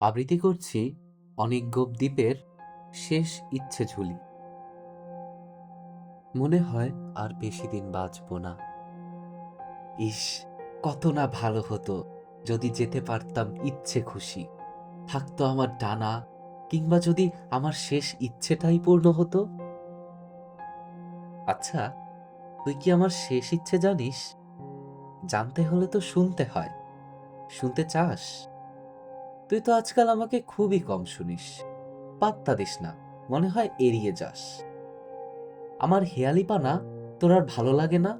আবৃত্তি করছি অনেক দ্বীপের শেষ ইচ্ছে ঝুলি। মনে হয় আর বেশি দিন বাঁচব না। ইস, কত না ভালো হতো যদি যেতে পারতাম ইচ্ছে খুশি। থাকতো আমার ডানা কিংবা যদি আমার শেষ ইচ্ছেটাই পূর্ণ হতো। আচ্ছা তুই কি আমার শেষ ইচ্ছে জানিস? জানতে হলে তো শুনতে হয়। শুনতে চাস? তুই তো আজকাল আমাকে খুবই কম শুনিস। পাত্তা দিস না, মনে হয় এড়িয়ে যাস। আমার হেয়ালিপানা তোর আর ভালো লাগে না?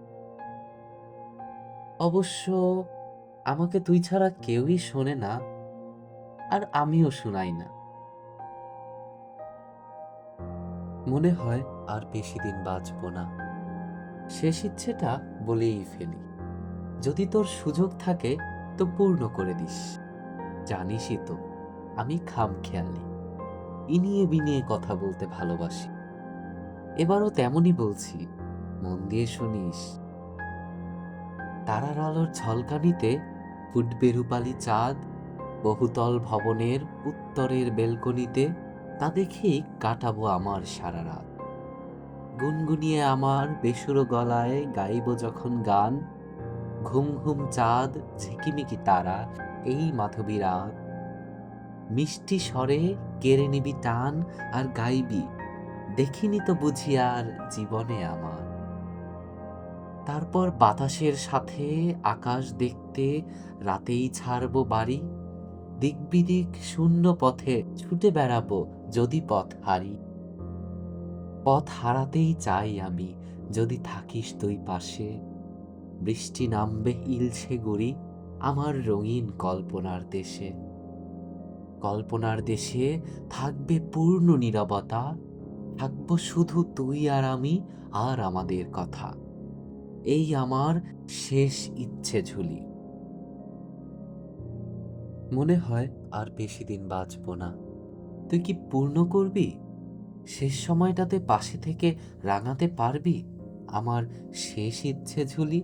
অবশ্য আমাকে তুই ছাড়া কেউই শোনে না, আর আমিও শুনাই না। মনে হয় আর বেশি দিন বাঁচব না। শেষ ইচ্ছেটা বলেই ফেলি। যদি তোর সুযোগ থাকে, তো পূর্ণ করে দিস। জানিসই তো, আমি খাম খেয়ালি ইনিয়ে বিনিয়ে কথা বলতে ভালোবাসি। এবারও তেমনই বলছি, মন দিয়ে শুনিস। তারার আলোর ঝলকানিতে ফুটবে রূপালি চাঁদ, বহুতল ভবনের উত্তরের বেলকনিতে, তা দেখেই কাটাবো আমার সারা রাত। গুনগুনিয়ে আমার বেসুরো গলায় গাইব যখন গান, ঘুম ঘুম চাঁদ, ঝিকিমিকি তারা এই মাধবী রাত মিষ্টি স্বরে কেড়ে নিবি টান আর গাইবি, দেখিনি তো বুঝি আর জীবনে আমার। তারপর বাতাসের সাথে আকাশ দেখতে রাতেই ছাড়বো বাড়ি দিক বিদিক শূন্য পথে ছুটে বেড়াবো যদি পথ হারি। পথ হারাতেই চাই আমি, যদি থাকিস তুই পাশে, বৃষ্টি নামবে ইলছে গড়ি আমার রঙিন কল্পনার দেশে। কল্পনার দেশে থাকবে পূর্ণ নিরবতা। থাকব শুধু তুই আর আমি আর আমাদের কথা। এই আমার শেষ ইচ্ছে ঝুলি। মনে হয় আর বেশি দিন বাঁচব না। তুই কি পূর্ণ করবি? শেষ সময়টাতে পাশে থেকে রাঙাতে পারবি? আমার শেষ ইচ্ছে ঝুলি।